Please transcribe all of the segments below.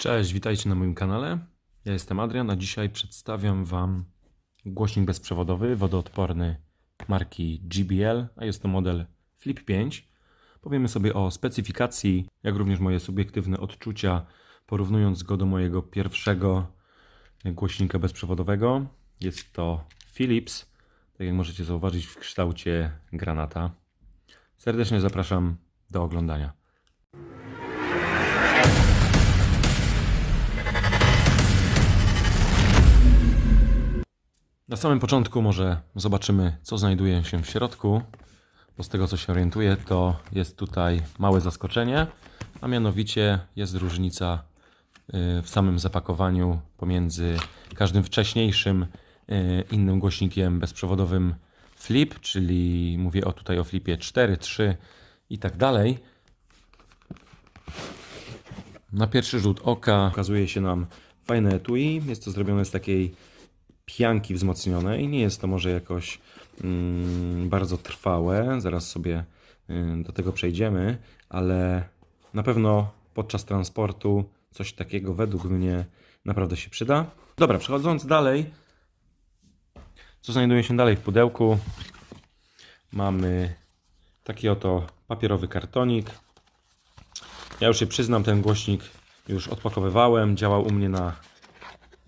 Cześć, witajcie na moim kanale. Ja jestem Adrian, a dzisiaj przedstawiam Wam głośnik bezprzewodowy, wodoodporny marki GBL, a jest to model Flip 5. Powiemy sobie o specyfikacji, jak również moje subiektywne odczucia, porównując go do mojego pierwszego głośnika bezprzewodowego. Jest to Philips, tak jak możecie zauważyć w kształcie granata. Serdecznie zapraszam do oglądania. Na samym początku może zobaczymy, co znajduje się w środku. Bo z tego, co się orientuję, to jest tutaj małe zaskoczenie, a mianowicie jest różnica y, w samym zapakowaniu pomiędzy każdym wcześniejszym y, innym głośnikiem bezprzewodowym Flip, czyli mówię o tutaj o Flipie 4, 3 i tak dalej. Na pierwszy rzut oka okazuje się nam fajne etui. Jest to zrobione z takiej pianki wzmocnionej. Nie jest to może jakoś mm, bardzo trwałe, zaraz sobie y, do tego przejdziemy, ale na pewno podczas transportu coś takiego według mnie naprawdę się przyda. Dobra, przechodząc dalej, co znajduje się dalej w pudełku? Mamy taki oto papierowy kartonik. Ja już się przyznam, ten głośnik już odpakowywałem, działał u mnie na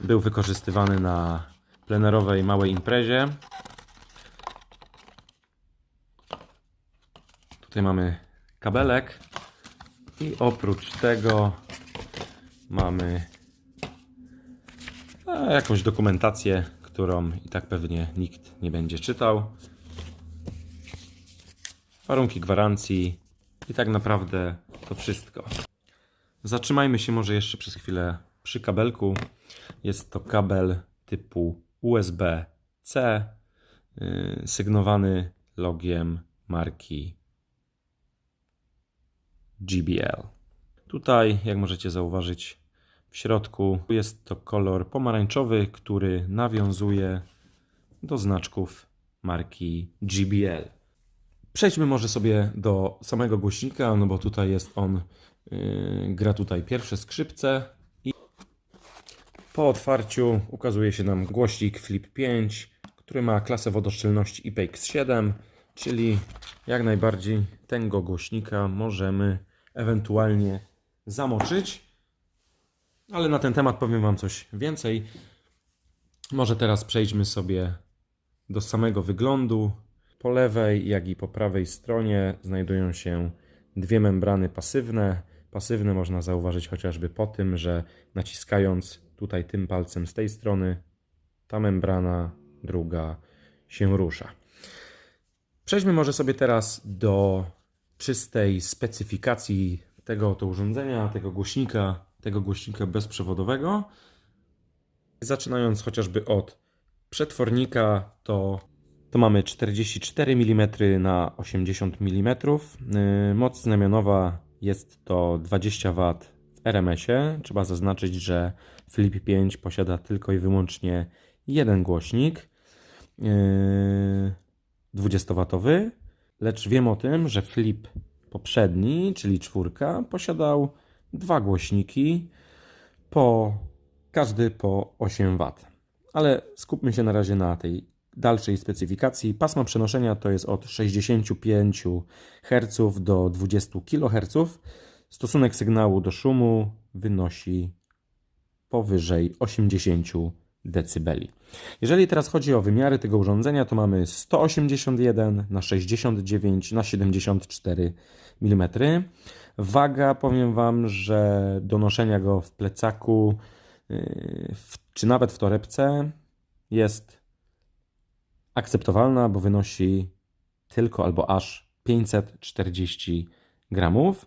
był wykorzystywany na plenerowej małej imprezie. Tutaj mamy kabelek i oprócz tego mamy e, jakąś dokumentację, którą i tak pewnie nikt nie będzie czytał. Warunki gwarancji i tak naprawdę to wszystko. Zatrzymajmy się może jeszcze przez chwilę przy kabelku. Jest to kabel typu USB-C y, sygnowany logiem marki GBL. Tutaj, jak możecie zauważyć, w środku jest to kolor pomarańczowy, który nawiązuje do znaczków marki GBL. Przejdźmy może sobie do samego głośnika, no bo tutaj jest on, yy, gra tutaj pierwsze skrzypce, po otwarciu ukazuje się nam głośnik Flip 5, który ma klasę wodoszczelności IPX7, czyli jak najbardziej tego głośnika możemy ewentualnie zamoczyć. Ale na ten temat powiem Wam coś więcej. Może teraz przejdźmy sobie do samego wyglądu. Po lewej, jak i po prawej stronie znajdują się dwie membrany pasywne. Pasywne można zauważyć chociażby po tym, że naciskając tutaj tym palcem z tej strony, ta membrana druga się rusza. Przejdźmy może sobie teraz do czystej specyfikacji tego to urządzenia, tego głośnika, tego głośnika bezprzewodowego. Zaczynając chociażby od przetwornika, to, to mamy 44 mm na 80 mm. Moc znamionowa jest to 20 W w RMS-ie. Trzeba zaznaczyć, że Flip 5 posiada tylko i wyłącznie jeden głośnik 20W, yy, lecz wiem o tym, że Flip poprzedni, czyli czwórka, posiadał dwa głośniki, po, każdy po 8 W. Ale skupmy się na razie na tej dalszej specyfikacji. Pasma przenoszenia to jest od 65 Hz do 20 kHz. Stosunek sygnału do szumu wynosi powyżej 80 dB. Jeżeli teraz chodzi o wymiary tego urządzenia, to mamy 181 na 69 na 74 mm. Waga, powiem Wam, że do noszenia go w plecaku yy, czy nawet w torebce jest akceptowalna, bo wynosi tylko albo aż 540 gramów.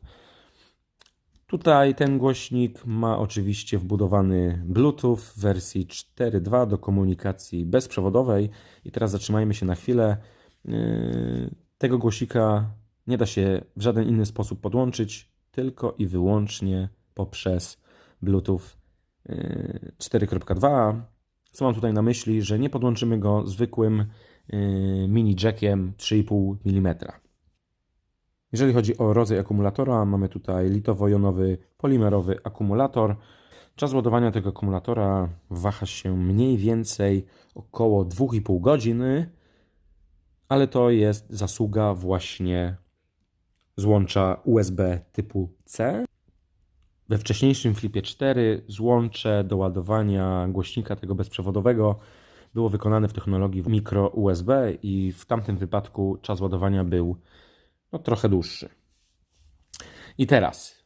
Tutaj ten głośnik ma oczywiście wbudowany Bluetooth w wersji 4.2 do komunikacji bezprzewodowej. I teraz zatrzymajmy się na chwilę. Yy, tego głośnika nie da się w żaden inny sposób podłączyć, tylko i wyłącznie poprzez Bluetooth 4.2. Yy, Co mam tutaj na myśli, że nie podłączymy go zwykłym yy, mini jackiem 3,5 mm. Jeżeli chodzi o rodzaj akumulatora, mamy tutaj litowo-jonowy polimerowy akumulator. Czas ładowania tego akumulatora waha się mniej więcej około 2,5 godziny, ale to jest zasługa właśnie złącza USB typu C. We wcześniejszym Flipie 4 złącze do ładowania głośnika tego bezprzewodowego było wykonane w technologii mikro USB i w tamtym wypadku czas ładowania był no, trochę dłuższy. I teraz,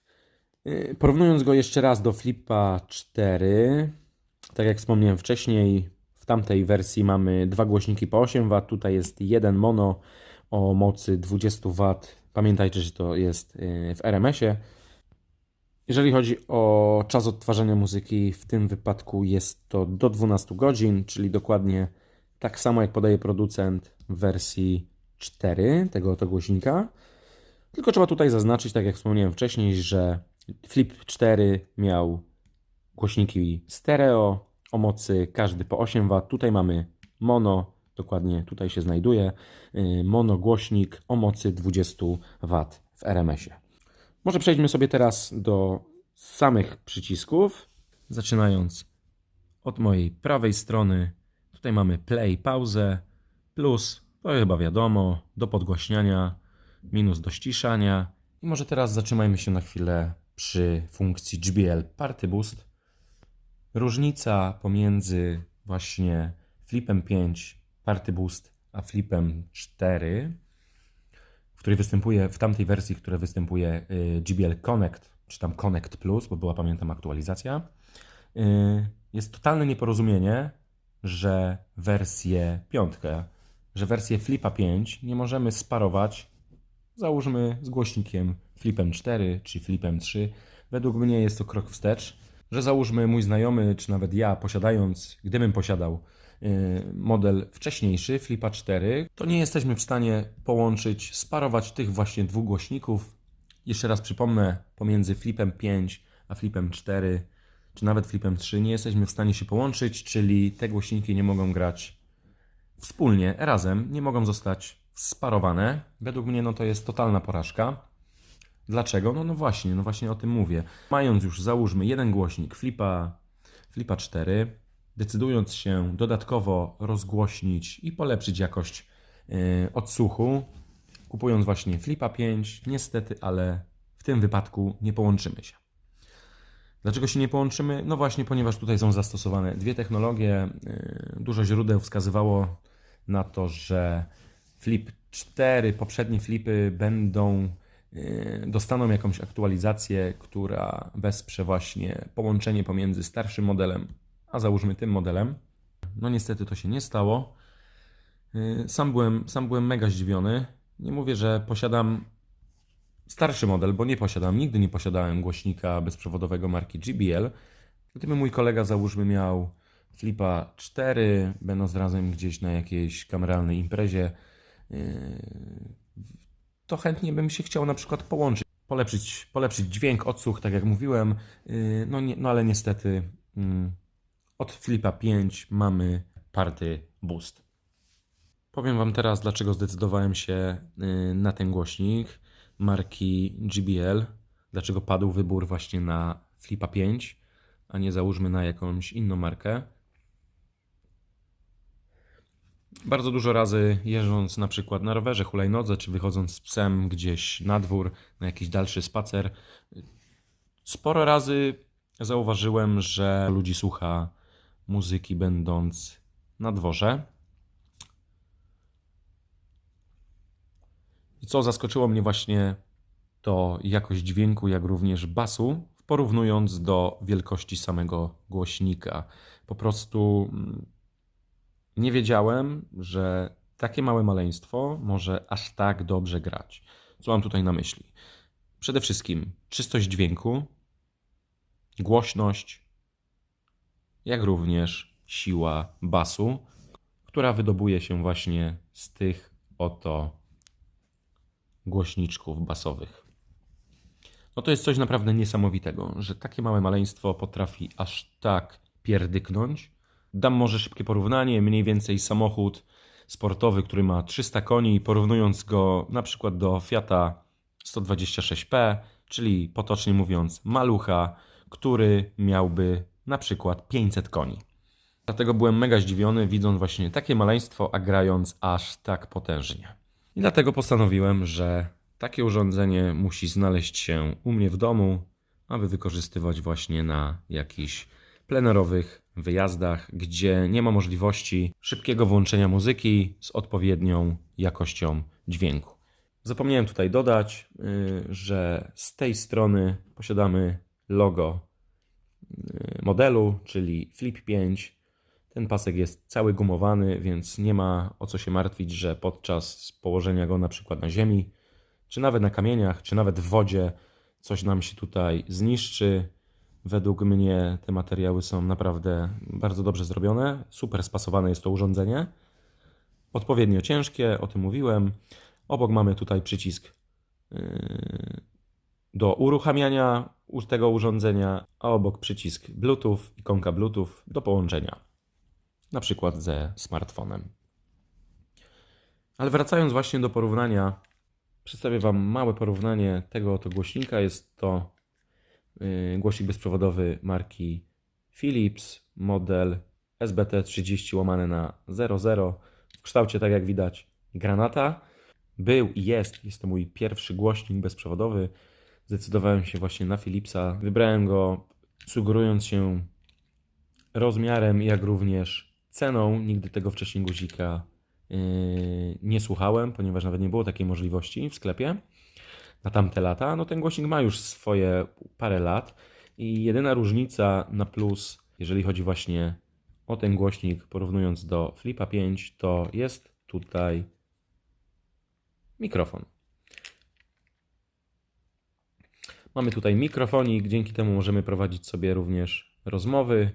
yy, porównując go jeszcze raz do Flipa 4, tak jak wspomniałem wcześniej, w tamtej wersji mamy dwa głośniki po 8 W, tutaj jest jeden mono o mocy 20 W. Pamiętajcie, że to jest yy, w RMS-ie. Jeżeli chodzi o czas odtwarzania muzyki, w tym wypadku jest to do 12 godzin, czyli dokładnie tak samo jak podaje producent w wersji 4 tego oto głośnika. Tylko trzeba tutaj zaznaczyć, tak jak wspomniałem wcześniej, że Flip 4 miał głośniki stereo o mocy każdy po 8 W. Tutaj mamy mono, dokładnie tutaj się znajduje, y, mono głośnik o mocy 20 W w RMS-ie. Może przejdźmy sobie teraz do samych przycisków, zaczynając od mojej prawej strony. Tutaj mamy play, pauzę, plus, to chyba wiadomo, do podgłaśniania, minus do ściszania. I może teraz zatrzymajmy się na chwilę przy funkcji JBL Party Boost. Różnica pomiędzy właśnie Flipem 5 Party Boost a Flipem 4 który występuje w tamtej wersji, która występuje y, GBL Connect, czy tam Connect Plus, bo była, pamiętam, aktualizacja, y, jest totalne nieporozumienie, że wersję piątkę, że wersję Flipa 5 nie możemy sparować, załóżmy z głośnikiem Flipem 4 czy Flipem 3. Według mnie jest to krok wstecz, że załóżmy mój znajomy, czy nawet ja, posiadając, gdybym posiadał Y, model wcześniejszy, Flipa 4, to nie jesteśmy w stanie połączyć, sparować tych właśnie dwóch głośników. Jeszcze raz przypomnę, pomiędzy Flipem 5 a Flipem 4, czy nawet Flipem 3 nie jesteśmy w stanie się połączyć, czyli te głośniki nie mogą grać wspólnie, razem, nie mogą zostać sparowane. Według mnie no to jest totalna porażka. Dlaczego? No, no właśnie, no właśnie o tym mówię. Mając już, załóżmy, jeden głośnik Flipa, Flipa 4, decydując się dodatkowo rozgłośnić i polepszyć jakość e, odsłuchu, kupując właśnie Flipa 5, niestety, ale w tym wypadku nie połączymy się. Dlaczego się nie połączymy? No właśnie, ponieważ tutaj są zastosowane dwie technologie. E, dużo źródeł wskazywało na to, że Flip 4, poprzednie flipy będą e, dostaną jakąś aktualizację, która wesprze właśnie połączenie pomiędzy starszym modelem a załóżmy tym modelem. No niestety to się nie stało. Y, sam byłem, sam byłem mega zdziwiony. Nie mówię, że posiadam starszy model, bo nie posiadam, nigdy nie posiadałem głośnika bezprzewodowego marki GBL. Gdyby mój kolega załóżmy miał Flipa 4, będąc razem gdzieś na jakiejś kameralnej imprezie, y, to chętnie bym się chciał na przykład połączyć, polepszyć, polepszyć dźwięk, odsłuch, tak jak mówiłem, y, no, nie, no ale niestety mm, od Flipa 5 mamy Party Boost. Powiem Wam teraz, dlaczego zdecydowałem się na ten głośnik marki GBL. Dlaczego padł wybór właśnie na Flipa 5, a nie załóżmy na jakąś inną markę. Bardzo dużo razy jeżdżąc na przykład na rowerze, hulajnodze, czy wychodząc z psem gdzieś na dwór, na jakiś dalszy spacer, sporo razy zauważyłem, że ludzi słucha muzyki, będąc na dworze. I co zaskoczyło mnie właśnie to jakość dźwięku, jak również basu, porównując do wielkości samego głośnika. Po prostu mm, nie wiedziałem, że takie małe maleństwo może aż tak dobrze grać. Co mam tutaj na myśli? Przede wszystkim czystość dźwięku, głośność, jak również siła basu, która wydobuje się właśnie z tych oto głośniczków basowych. No to jest coś naprawdę niesamowitego, że takie małe maleństwo potrafi aż tak pierdyknąć. Dam może szybkie porównanie, mniej więcej samochód sportowy, który ma 300 koni, porównując go na przykład do Fiata 126P, czyli potocznie mówiąc malucha, który miałby na przykład 500 koni. Dlatego byłem mega zdziwiony, widząc właśnie takie maleństwo, a grając aż tak potężnie. I dlatego postanowiłem, że takie urządzenie musi znaleźć się u mnie w domu, aby wykorzystywać właśnie na jakichś plenerowych wyjazdach, gdzie nie ma możliwości szybkiego włączenia muzyki z odpowiednią jakością dźwięku. Zapomniałem tutaj dodać, y, że z tej strony posiadamy logo y, modelu, czyli Flip 5. Ten pasek jest cały gumowany, więc nie ma o co się martwić, że podczas położenia go na przykład na ziemi, czy nawet na kamieniach, czy nawet w wodzie coś nam się tutaj zniszczy. Według mnie te materiały są naprawdę bardzo dobrze zrobione. Super spasowane jest to urządzenie. Odpowiednio ciężkie, o tym mówiłem. Obok mamy tutaj przycisk yy, do uruchamiania tego urządzenia, a obok przycisk Bluetooth, ikonka Bluetooth do połączenia, na przykład ze smartfonem. Ale wracając właśnie do porównania, przedstawię Wam małe porównanie tego oto głośnika. Jest to głośnik bezprzewodowy marki Philips, model SBT30 łamane na 00 w kształcie, tak jak widać, granata. Był i jest, jest to mój pierwszy głośnik bezprzewodowy. Zdecydowałem się właśnie na Philipsa. Wybrałem go sugerując się rozmiarem, jak również ceną. Nigdy tego wcześniej guzika yy, nie słuchałem, ponieważ nawet nie było takiej możliwości w sklepie na tamte lata. No ten głośnik ma już swoje parę lat i jedyna różnica na plus, jeżeli chodzi właśnie o ten głośnik, porównując do Flipa 5, to jest tutaj mikrofon. Mamy tutaj mikrofonik, dzięki temu możemy prowadzić sobie również rozmowy.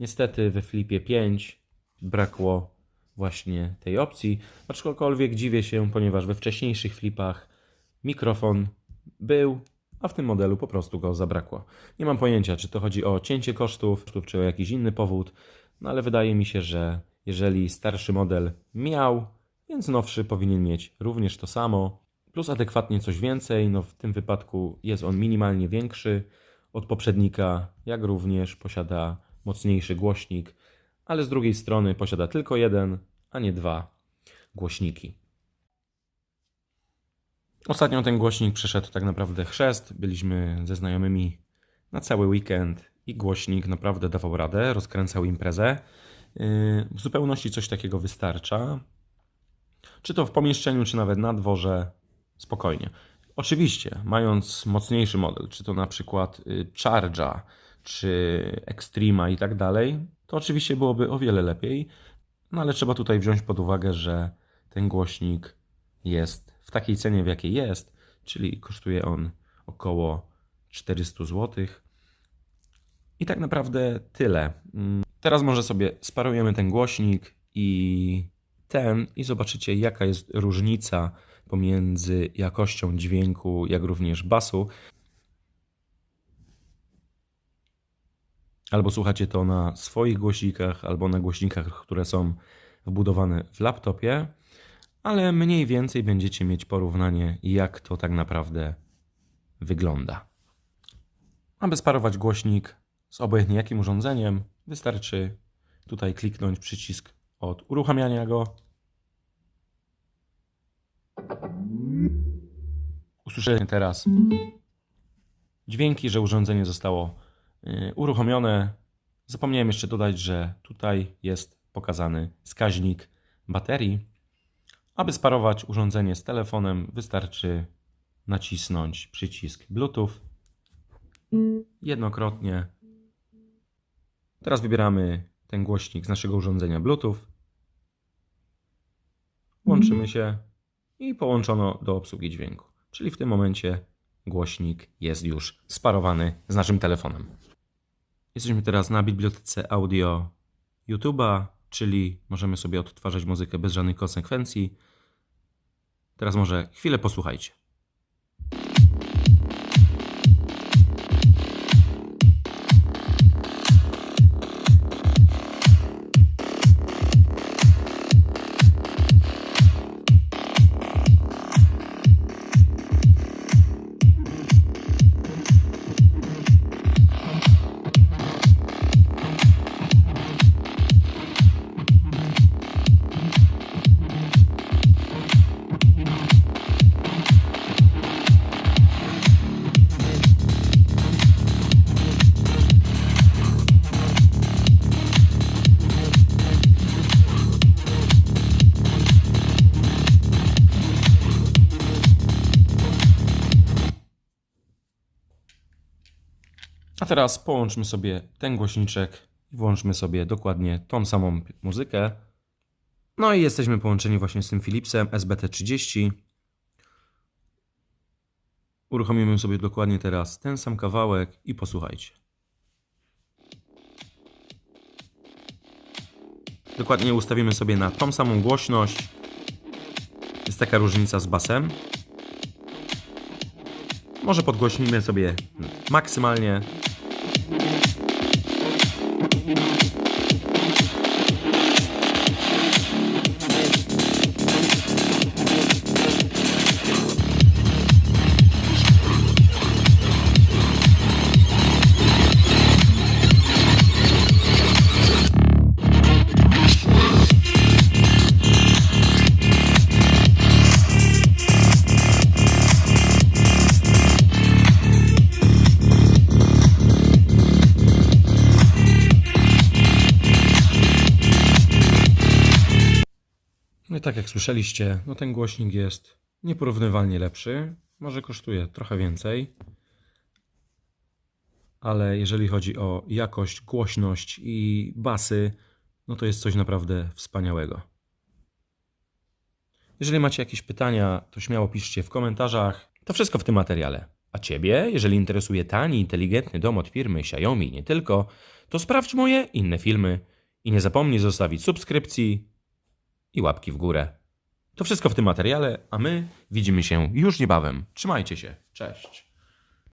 Niestety we Flipie 5 brakło właśnie tej opcji, aczkolwiek dziwię się, ponieważ we wcześniejszych flipach mikrofon był, a w tym modelu po prostu go zabrakło. Nie mam pojęcia, czy to chodzi o cięcie kosztów, czy o jakiś inny powód, no ale wydaje mi się, że jeżeli starszy model miał więc nowszy powinien mieć również to samo, plus adekwatnie coś więcej. No w tym wypadku jest on minimalnie większy od poprzednika, jak również posiada mocniejszy głośnik, ale z drugiej strony posiada tylko jeden, a nie dwa głośniki. Ostatnio ten głośnik przeszedł tak naprawdę chrzest. Byliśmy ze znajomymi na cały weekend i głośnik naprawdę dawał radę, rozkręcał imprezę. Yy, w zupełności coś takiego wystarcza czy to w pomieszczeniu, czy nawet na dworze, spokojnie. Oczywiście, mając mocniejszy model, czy to na przykład y, Charge'a, czy Extrema i tak dalej, to oczywiście byłoby o wiele lepiej, no ale trzeba tutaj wziąć pod uwagę, że ten głośnik jest w takiej cenie, w jakiej jest, czyli kosztuje on około 400 zł. I tak naprawdę tyle. Mm, teraz może sobie sparujemy ten głośnik i ten i zobaczycie, jaka jest różnica pomiędzy jakością dźwięku, jak również basu. Albo słuchacie to na swoich głośnikach, albo na głośnikach, które są wbudowane w laptopie, ale mniej więcej będziecie mieć porównanie, jak to tak naprawdę wygląda. Aby sparować głośnik z obojętnie jakim urządzeniem, wystarczy tutaj kliknąć przycisk od uruchamiania go. Usłyszycie teraz dźwięki, że urządzenie zostało y, uruchomione. Zapomniałem jeszcze dodać, że tutaj jest pokazany wskaźnik baterii. Aby sparować urządzenie z telefonem, wystarczy nacisnąć przycisk Bluetooth jednokrotnie. Teraz wybieramy ten głośnik z naszego urządzenia Bluetooth. Łączymy się i połączono do obsługi dźwięku. Czyli w tym momencie głośnik jest już sparowany z naszym telefonem. Jesteśmy teraz na bibliotece audio YouTube'a, czyli możemy sobie odtwarzać muzykę bez żadnych konsekwencji. Teraz może chwilę posłuchajcie. Teraz połączmy sobie ten głośniczek i włączmy sobie dokładnie tą samą muzykę. No i jesteśmy połączeni właśnie z tym Philipsem SBT30. Uruchomimy sobie dokładnie teraz ten sam kawałek i posłuchajcie. Dokładnie ustawimy sobie na tą samą głośność. Jest taka różnica z basem. Może podgłośnimy sobie maksymalnie. Jak słyszeliście, no ten głośnik jest nieporównywalnie lepszy. Może kosztuje trochę więcej. Ale jeżeli chodzi o jakość, głośność i basy, no to jest coś naprawdę wspaniałego. Jeżeli macie jakieś pytania, to śmiało piszcie w komentarzach. To wszystko w tym materiale. A Ciebie, jeżeli interesuje tani, inteligentny dom od firmy Xiaomi nie tylko, to sprawdź moje inne filmy i nie zapomnij zostawić subskrypcji i łapki w górę. To wszystko w tym materiale, a my widzimy się już niebawem. Trzymajcie się. Cześć.